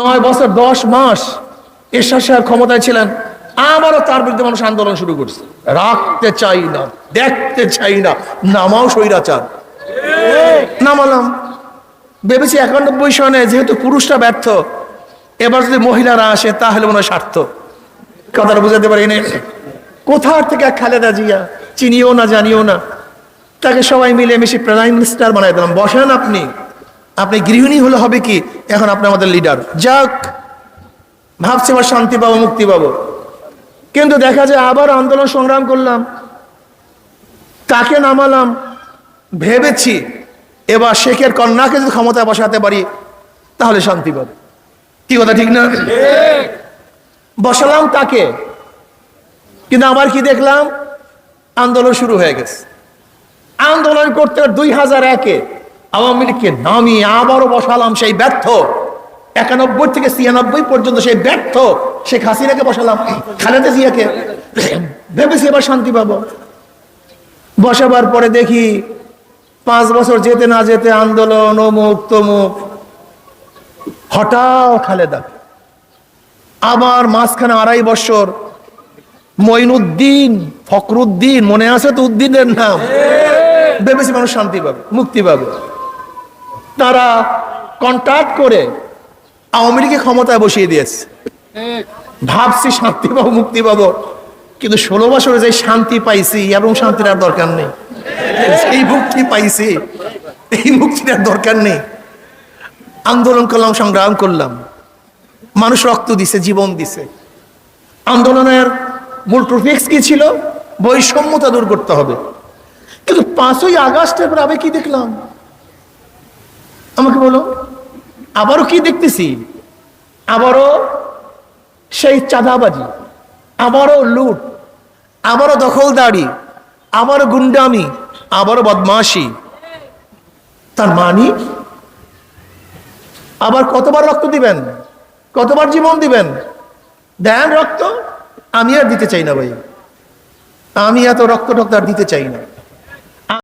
নয় বছর, দশ মাস এরশাদ সাহেব ক্ষমতায় ছিলেন, আবারও তার বিরুদ্ধে মানুষ আন্দোলন শুরু করছে। রাখতে চাই না, দেখতে চাই না, নামাও স্বৈরাচার। নামালাম। ভেবেছি একানব্বই সনে যেহেতু পুরুষরা ব্যর্থ, এবার যদি মহিলারা আসে তাহলে মনে হয় স্বার্থ। কথাটা বুঝাতে পারি না কোথার থেকে খালেদা জিয়া? চিনিও না, জানিও না। তাকে সবাই মিলে মিশে প্রাইম মিনিস্টার বানাই দিলাম। বসেন আপনি। আপনি গৃহিণী হলে হবে কি? এখন আপনি আমাদের লিডার যাক, ভাবছি আমার শান্তি পাবো, মুক্তি পাবো। কিন্তু দেখা যায় আবার আন্দোলন সংগ্রাম করলাম। তাকে নামালাম। ভেবেছি এবার শেখের কন্যাকে যদি ক্ষমতায় বসাতে পারি, তাহলে শান্তি পাবে। কি কথা, ঠিক না? বসালাম তাকে। কিন্তু আবার কি দেখলাম? আন্দোলন শুরু হয়ে গেছে। আন্দোলন করতে দুই হাজার একে আওয়ামী লীগকে নামিয়ে আবারও বসালাম সেই ব্যর্থ। একানব্বই থেকে ছিয়ানব্বই পর্যন্ত সেই ব্যর্থ শেখ হাসিনাকে বসালাম খালেদা জিয়াকে। ভেবেছি এবার শান্তি পাবো। বসাবার পরে দেখি পাঁচ বছর যেতে না যেতে আন্দোলন অমুক তমুক। হঠাৎ খালেদা। আবার মাঝখানে আড়াই বছর মঈনুদ্দিন ফখরুদ্দিন মনে আছে তো উদ্দিনের নাম? ভেবেছি মানুষ শান্তি পাবে মুক্তি পাবে। তারা কন্ট্যাক্ট করে আওয়ামী লীগকে ক্ষমতায় বসিয়ে দিয়েছে। ভাবছি শান্তি পাবো, মুক্তি পাবো। কিন্তু ষোলো বছরে যে শান্তি পাইছি, এবং শান্তির আর দরকার নেই। এই মুক্তি পাইছি, এই মুক্তির আর দরকার নেই। আন্দোলন করলাম, সংগ্রাম করলাম। মানুষ রক্ত দিছে, জীবন দিছে। আন্দোলনের মূল ট্রফিক্স কি ছিল? বৈষম্যতা দূর করতে হবে। কিন্তু পাঁচই আগস্টের পর আবার কি দেখলাম? আমাকে বলো, আবারও কি দেখতেছি? আবারও সেই চাঁদাবাজি, আবারও লুট, আবারও দখলদারি, আবারও গুন্ডামি, আবারও বদমাশি। তার মানি? আবার কতবার রক্ত দিবেন? কতবার জীবন দিবেন? দেন রক্ত? আমি আর দিতে চাই না ভাই। আমি এত রক্ত টক্ত আর দিতে চাই না।